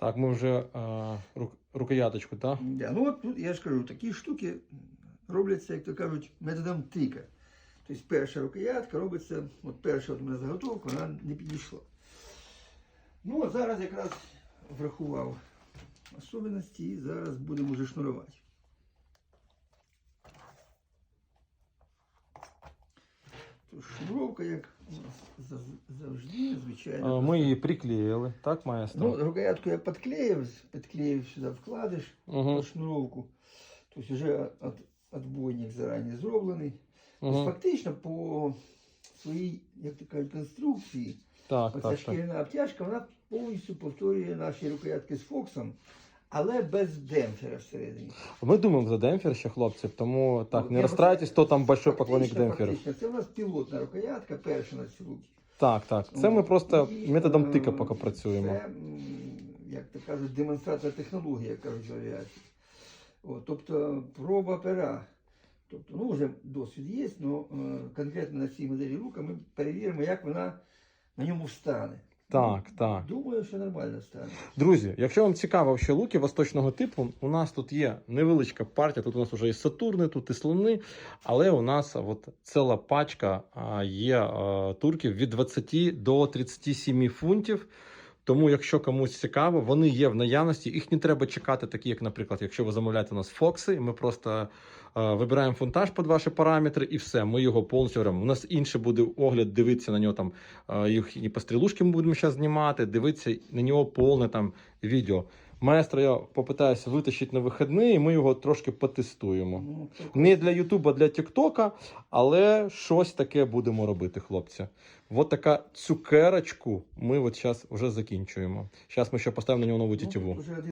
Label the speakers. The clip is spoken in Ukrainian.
Speaker 1: Так, ми вже е, рук- рукояточку, так?
Speaker 2: Да, ну от тут я ж кажу, такі штуки робляться, як то кажуть, методом тика. Тобто перша рукоятка робиться, от перша от у мене заготовка, вона не підійшла. Ну, а зараз якраз врахував особливості і зараз будемо вже шнурувати. Тож як завжди, звичайно.
Speaker 1: Е, Ми її приклеїли, так, маестро?
Speaker 2: Ну, рукоятку я підклеїв, підклеїв сюди вкладиш
Speaker 1: Угу.
Speaker 2: под шнуровку. Тобто вже от, отбойник зарані зроблений.
Speaker 1: Угу.
Speaker 2: фактично по своїй, як то кажуть, конструкції,
Speaker 1: Так,
Speaker 2: оця
Speaker 1: так, так.
Speaker 2: обтяжка, вона повністю повторює наші рукоятки з Фоксом, але без демпфера всередині.
Speaker 1: Ми думаємо за демпфер ще, хлопці, тому так,
Speaker 2: Ну,
Speaker 1: не розстраюйтесь, хто там большой
Speaker 2: Фактично,
Speaker 1: поклонник демпферу.
Speaker 2: фактично, Це у нас пілотна рукоятка, перша на ці руки.
Speaker 1: Так, так. Це ми просто
Speaker 2: І,
Speaker 1: методом тика поки працюємо.
Speaker 2: Це, м, як то кажуть, демонстрація технології, як кажуть в авіації. От, тобто проба пера. Тобто, ну, вже досвід є, але конкретно на цій моделі рука ми перевіримо, як вона на ньому встане.
Speaker 1: Так, так.
Speaker 2: Думаю, що нормально стане.
Speaker 1: Друзі, якщо вам цікаво ще луки восточного типу, у нас тут є невеличка партія. Тут у нас вже і сатурни, тут і слони, але у нас от ціла пачка є турків від 20 до 37 фунтів. Тому, якщо комусь цікаво, вони є в наявності. Їх не треба чекати, такі як, наприклад, якщо ви замовляєте у нас Фокси, ми просто е, вибираємо фунтаж під ваші параметри і все. Ми його повністю беремо. У нас інше буде огляд, дивитися на нього там е, їхні пострілушки ми будемо зараз знімати, дивитися на нього повне там відео. Маестро я попитаюся витащити на вихідний, і ми його трошки потестуємо.
Speaker 2: Ну,
Speaker 1: Не для Ютуба, для Тіктока, але щось таке будемо робити, хлопці. От така цукерочку ми от зараз вже закінчуємо. Зараз ми ще поставимо на нього нову
Speaker 2: ну,